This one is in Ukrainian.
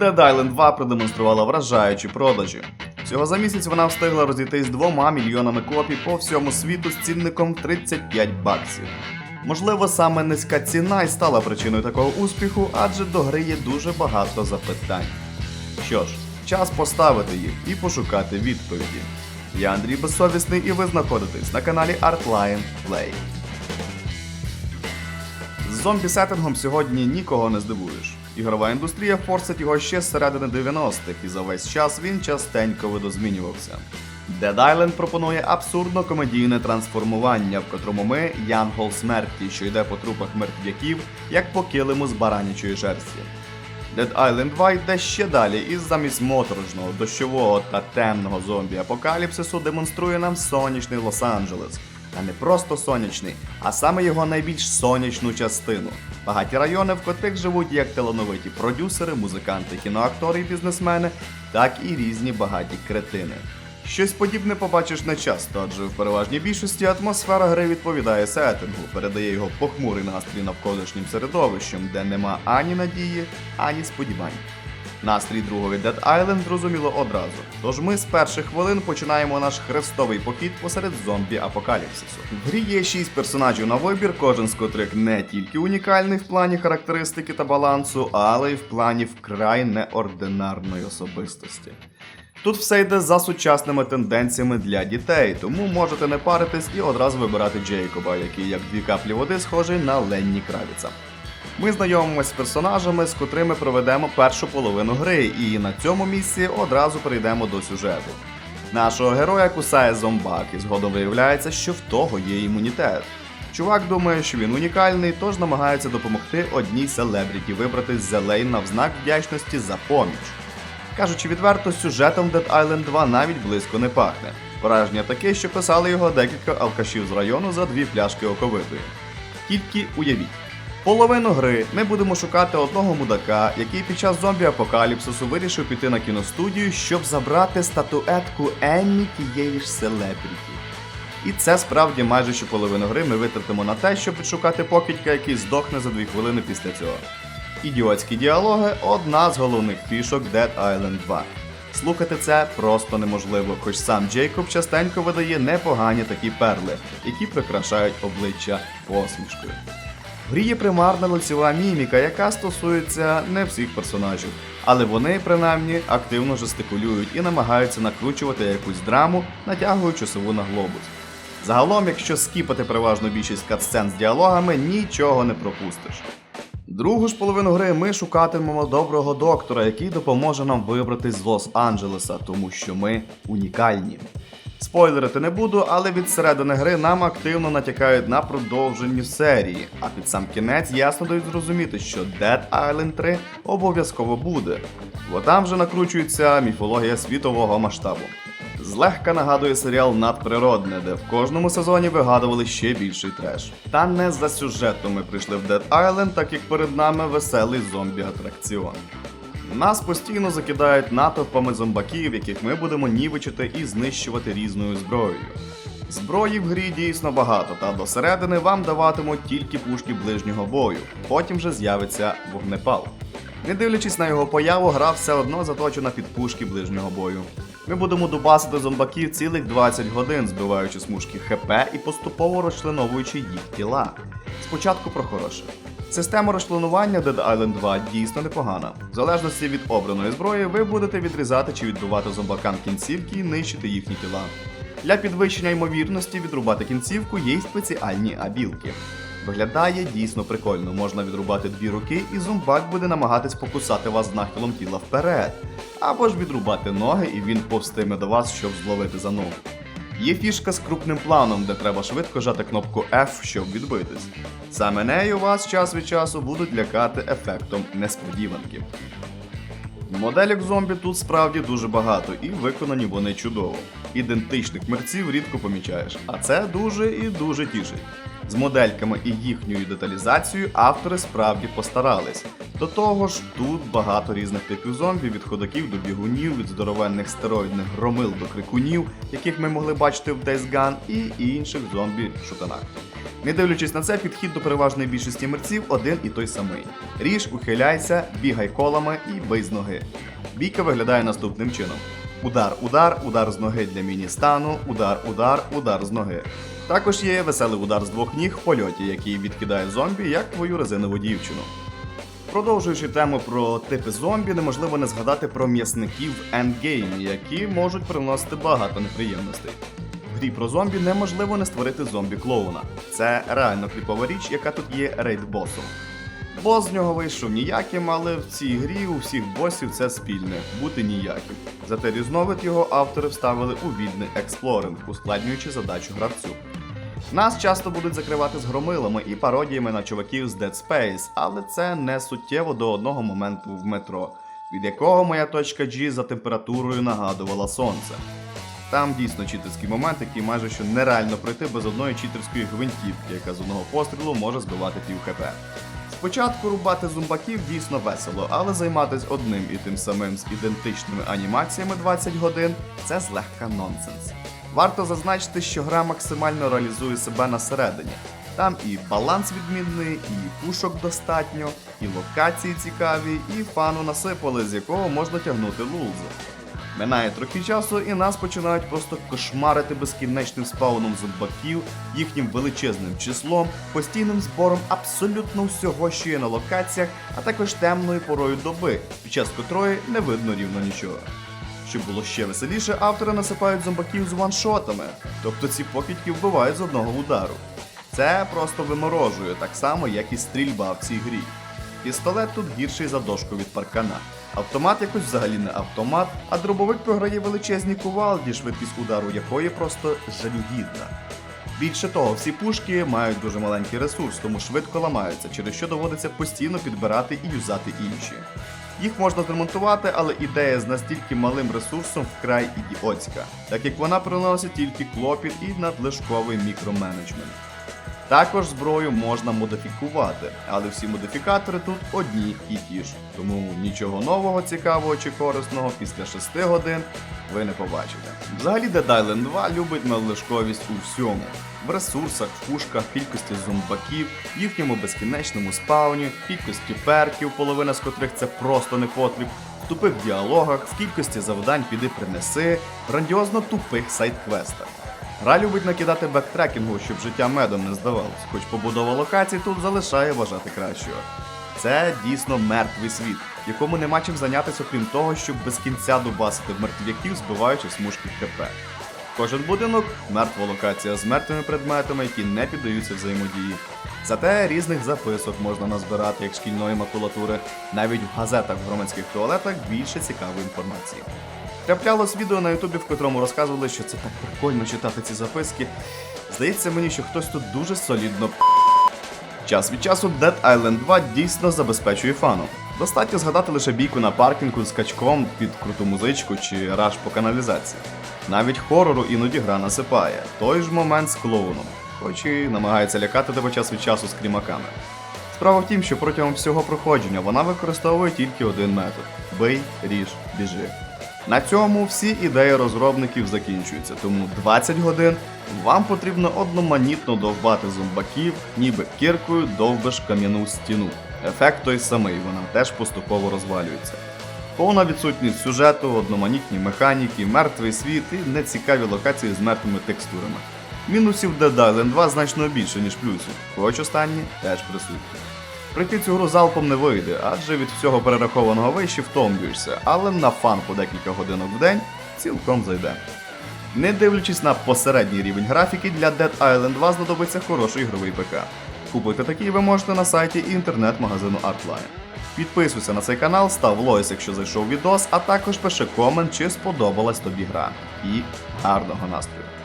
Dead Island 2 продемонструвала вражаючі продажі. Всього за місяць вона встигла розійтись двома мільйонами копій по всьому світу з цінником 35 баксів. Можливо, саме низька ціна й стала причиною такого успіху, адже до гри є дуже багато запитань. Що ж, час поставити їх і пошукати відповіді. Я Андрій Безсовісний, і ви знаходитесь на каналі Artline Play. З зомбі-сеттингом сьогодні нікого не здивуєш. Ігрова індустрія форсить його ще з середини 90-х, і за весь час він частенько видозмінювався. Dead Island пропонує абсурдно комедійне трансформування, в котрому ми Янгол смерті, що йде по трупах мертвяків, як по килиму з баранячої шерсті. Dead Island 2 йде ще далі і замість моторошного, дощового та темного зомбі-апокаліпсису демонструє нам сонячний Лос-Анджелес. Та не просто сонячний, а саме його найбільш сонячну частину. Багаті райони, в котрих живуть як талановиті продюсери, музиканти, кіноактори і бізнесмени, так і різні багаті кретини. Щось подібне побачиш не часто, адже в переважній більшості атмосфера гри відповідає сеттингу, передає його похмурий настрій навколишнім середовищем, де нема ані надії, ані сподівань. Настрій другої Dead Island зрозуміло одразу. Тож ми з перших хвилин починаємо наш хрестовий похід посеред зомбі-апокаліпсису. В грі є шість персонажів на вибір, кожен з котрих не тільки унікальний в плані характеристики та балансу, але й в плані вкрай неординарної особистості. Тут все йде за сучасними тенденціями для дітей, тому можете не паритись і одразу вибирати Джейкоба, який як дві каплі води схожий на Ленні Кравіца. Ми знайомимося з персонажами, з котрими проведемо першу половину гри, і на цьому місці одразу перейдемо до сюжету. Нашого героя кусає зомбак, і згодом виявляється, що в того є імунітет. Чувак думає, що він унікальний, тож намагається допомогти одній селебріті вибратись з Елейн на взнак вдячності за поміч. Кажучи відверто, сюжетом Dead Island 2 навіть близько не пахне. Враження таке, що писали його декілька алкашів з району за дві пляшки оковитої. Тільки уявіть. Половину гри ми будемо шукати одного мудака, який під час зомбі-апокаліпсису вирішив піти на кіностудію, щоб забрати статуетку Еммі тієї ж селебріті. І це справді майже що половину гри ми витратимо на те, щоб відшукати покидька, який здохне за дві хвилини після цього. Ідіотські діалоги одна з головних фішок Dead Island 2. Слухати це просто неможливо, хоч сам Джейкоб частенько видає непогані такі перли, які прикрашають обличчя посмішкою. Грі є примарна лицева міміка, яка стосується не всіх персонажів, але вони принаймні активно жестикулюють і намагаються накручувати якусь драму, натягуючи сову на глобус. Загалом, якщо скіпати переважну більшість катсцен з діалогами, нічого не пропустиш. Другу ж половину гри ми шукатимемо доброго доктора, який допоможе нам вибратись з Лос-Анджелеса, тому що ми унікальні. Спойлерити не буду, але від середини гри нам активно натякають на продовження серії, а під сам кінець ясно дають зрозуміти, що Dead Island 3 обов'язково буде, бо там вже накручується міфологія світового масштабу. Злегка нагадує серіал надприродне, де в кожному сезоні вигадували ще більший треш. Та не за сюжетом ми прийшли в Dead Island, так як перед нами веселий зомбі-атракціон. Нас постійно закидають натовпами зомбаків, яких ми будемо нівечити і знищувати різною зброєю. Зброї в грі дійсно багато, та до середини вам даватимуть тільки пушки ближнього бою, потім вже з'явиться вогнепал. Не дивлячись на його появу, гра все одно заточена під пушки ближнього бою. Ми будемо дубасити зомбаків цілих 20 годин, збиваючи смужки ХП і поступово розчленовуючи їх тіла. Спочатку про хороше. Система розчленування Dead Island 2 дійсно непогана. В залежності від обраної зброї, ви будете відрізати чи відбивати зомбакам кінцівки і нищити їхні тіла. Для підвищення ймовірності відрубати кінцівку є й спеціальні абілки. Виглядає дійсно прикольно, можна відрубати дві руки, і зомбак буде намагатись покусати вас нахилом тіла вперед, або ж відрубати ноги, і він повстиме до вас, щоб зловити за ногу. Є фішка з крупним планом, де треба швидко жати кнопку F, щоб відбитись. Саме нею вас час від часу будуть лякати ефектом несподіванки. Моделік зомбі тут справді дуже багато, і виконані вони чудово. Ідентичних мерців рідко помічаєш, а це дуже і дуже тішить. З модельками і їхньою деталізацією автори справді постарались. До того ж, тут багато різних типів зомбі, від ходаків до бігунів, від здоровенних стероїдних громил до крикунів, яких ми могли бачити в Days Gone, і інших зомбі-шутанах. Не дивлячись на це, підхід до переважної більшості мерців один і той самий: ріж, ухиляйся, бігай колами і бий з ноги. Бійка виглядає наступним чином: удар, удар, удар з ноги для міні-стану, удар, удар, удар з ноги. Також є веселий удар з двох ніг в польоті, який відкидає зомбі як твою резинову дівчину. Продовжуючи тему про типи зомбі, неможливо не згадати про м'ясників в ендгеймі, які можуть приносити багато неприємностей. В грі про зомбі неможливо не створити зомбі-клоуна. Це реально кліпова річ, яка тут є рейд-босом. Бос з нього вийшов ніяким, але в цій грі у всіх босів це спільне бути ніяким. Зате різновид його автори вставили у вільний експлоринг, ускладнюючи задачу гравцю. Нас часто будуть закривати з громилами і пародіями на чуваків з Dead Space, але це не суттєво до одного моменту в метро, від якого моя точка G за температурою нагадувала сонце. Там дійсно читерський момент, який майже що нереально пройти без одної читерської гвинтівки, яка з одного пострілу може збивати пів хп. Спочатку рубати зумбаків дійсно весело, але займатися одним і тим самим з ідентичними анімаціями 20 годин це злегка нонсенс. Варто зазначити, що гра максимально реалізує себе на середині. Там і баланс відмінний, і пушок достатньо, і локації цікаві, і фану насипали, з якого можна тягнути лулзи. Минає трохи часу, і нас починають просто кошмарити безкінечним спауном зомбаків, їхнім величезним числом, постійним збором абсолютно всього, що є на локаціях, а також темною порою доби, під час котрої не видно рівно нічого. Щоб було ще веселіше, автори насипають зомбаків з ваншотами, тобто ці покидьки вбивають з одного удару. Це просто виморожує, так само, як і стрільба в цій грі. Пістолет тут гірший за дошку від паркана. Автомат якось взагалі не автомат, а дробовик програє величезні кувалді, швидкість удару якої просто жалюгідна. Більше того, всі пушки мають дуже маленький ресурс, тому швидко ламаються, через що доводиться постійно підбирати і юзати інші. Їх можна демонтувати, але ідея з настільки малим ресурсом вкрай ідіотська, так як вона приносить тільки клопіт і надлишковий мікроменеджмент. Також зброю можна модифікувати, але всі модифікатори тут одні і ті ж. Тому нічого нового, цікавого чи корисного після 6 годин ви не побачите. Взагалі Dead Island 2 любить надлишковість у всьому. В ресурсах, в пушках, кількості зомбаків, їхньому безкінечному спауні, кількості перків, половина з котрих це просто не потріб, в тупих діалогах, в кількості завдань піди принеси, грандіозно тупих сайт-квестах. Гра любить накидати бектрекінгу, щоб життя медом не здавалось, хоч побудова локацій тут залишає бажати кращого. Це дійсно мертвий світ, якому нема чим зайнятися, окрім того, щоб без кінця дубасити мертвяків, збиваючи смужки ХП. Кожен будинок мертва локація з мертвими предметами, які не піддаються взаємодії. Зате різних записок можна назбирати як шкільної макулатури, навіть в газетах в громадських туалетах більше цікавої інформації. Траплялось відео на Ютубі, в котрому розказували, що це так прикольно читати ці записки. Здається мені, що хтось тут дуже солідно п***. Час від часу Dead Island 2 дійсно забезпечує фану. Достатньо згадати лише бійку на паркінгу з качком під круту музичку чи раш по каналізації. Навіть хорору іноді гра насипає. Той ж момент з клоуном, хоч і намагається лякати тебе час від часу з крімаками. Справа в тім, що протягом всього проходження вона використовує тільки один метод: бий, ріж, біжи. На цьому всі ідеї розробників закінчуються, тому 20 годин вам потрібно одноманітно довбати зомбаків, ніби кіркою довбиш кам'яну стіну. Ефект той самий, вона теж поступово розвалюється. Повна відсутність сюжету, одноманітні механіки, мертвий світ і нецікаві локації з мертвими текстурами. Мінусів Dead Island 2 значно більше, ніж плюсів, хоч останні теж присутні. Пройти цю гру залпом не вийде, адже від всього перерахованого вище втомлюєшся, але на фан по декілька годинок в день цілком зайде. Не дивлячись на посередній рівень графіки, для Dead Island 2 знадобиться хороший ігровий ПК. Купити такий ви можете на сайті інтернет-магазину Artline. Підписуйся на цей канал, став лойс, якщо зайшов відос, а також пиши комент, чи сподобалась тобі гра. І гарного настрою!